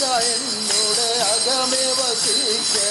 എന്നോട് അകമേ വസിക്കണേ